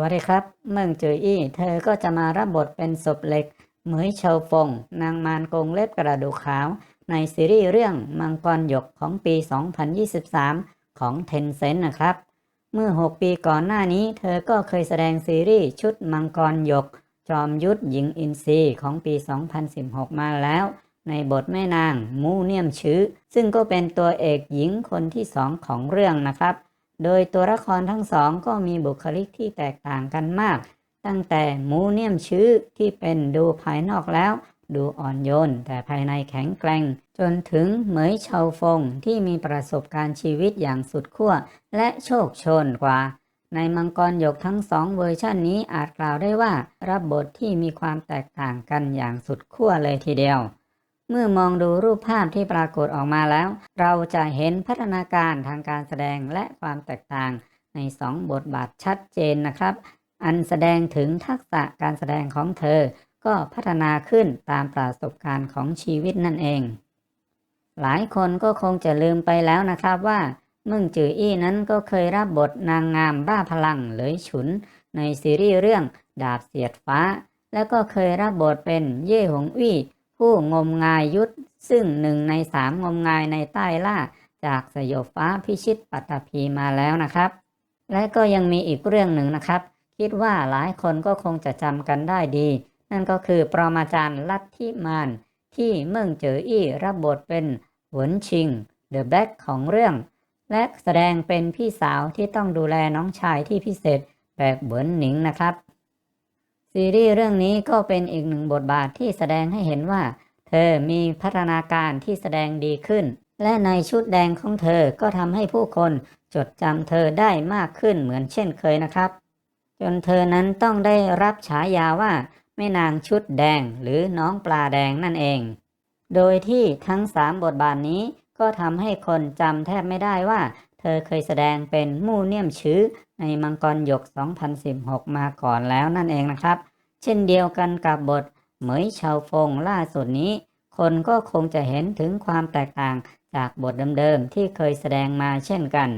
วัสดีครับ เมืองจืออี้เธอก็จะมารับบทเป็นศพเหล็ก เหมยเชาฟง นางมารกงเล็บกระดูกขาว ในซีรีส์เรื่องมังกรหยกของปี 2023 ของเทนเซ็นนะครับ เมื่อ 6 ปีก่อนหน้านี้ เธอก็เคยแสดงซีรีส์ชุดมังกรหยก จอมยุทธหญิงอินทรีของปี 2016 มาแล้ว ในบทแม่นางมูเนียมชื้อ ซึ่งก็เป็นตัวเอกหญิงคนที่สองของเรื่องนะครับ โดยตัวละครทั้งสองก็มีบุคลิกที่แตกต่างกันมาก ตั้งแต่มูเนียมชื้อที่เป็นดูภายนอกแล้ว ดูอ่อนโยน แต่ภายในแข็งแกร่ง จนถึงเหมยเชาฟงที่มีประสบการณ์ชีวิตอย่างสุดขั้วและโชคชนกว่า ในมังกรหยกทั้งสองเวอร์ชันนี้อาจกล่าวได้ว่า รับบทที่มีความแตกต่างกันอย่างสุดขั้วเลยทีเดียว เมื่อมองดูรูปภาพที่ปรากฏออกมาแล้ว เราจะเห็นพัฒนาการทางการแสดงและความแตกต่างในสองบทบาทชัดเจนนะครับ อันแสดงถึงทักษะการแสดงของเธอ ก็พัฒนาขึ้นตามประสบการณ์ของชีวิตนั่นเอง หลายคนก็คงจะลืมไปแล้วนะครับว่ามึงจืออี้นั้นก็เคยรับบทนางงามบ้าพลังเหลยฉุน ในซีรีส์เรื่องดาบเสียดฟ้า แล้วก็เคยรับบทเป็นเย่หงอี้ ผู้งมงายยุทธซึ่งหนึ่งในสามงมงายในใต้ล่าจากสยบฟ้าพิชิตปัตตภีมาแล้วนะครับ และก็ยังมีอีกเรื่องหนึ่งนะครับ คิดว่าหลายคนก็คงจะจำกันได้ดี นั่นก็คือปรมาจารย์ลัทธิมาน ที่เมืองเจออี้รับบทเป็นหวนชิงเดอะแบ็กของเรื่อง และแสดงเป็นพี่สาวที่ต้องดูแลน้องชายที่พิเศษแบบเหวนหนิงนะครับ ซีรีส์เรื่องนี้ก็เป็นอีกหนึ่งบทบาทที่แสดงให้เห็นว่า เธอมีพัฒนาการที่แสดงดีขึ้น และในชุดแดงของเธอก็ทำให้ผู้คนจดจำเธอได้มากขึ้นเหมือนเช่นเคยนะครับ จนเธอนั้นต้องได้รับฉายาว่าแม่นางชุดแดงหรือน้องปลาแดงนั่นเอง โดยที่ทั้งสามบทบาทนี้ก็ทำให้คนจำแทบไม่ได้ว่า ธอเคยแสดงเป็นมู่เนียมชื้อในมังกรหยก 2016 มาก่อนแล้วนั่นเองนะครับ เช่นเดียวกันกับบท เหมยเชาฟงล่าสุดนี้ คนก็คงจะเห็นถึงความแตกต่างจากบทเดิมๆที่เคยแสดงมาเช่นกัน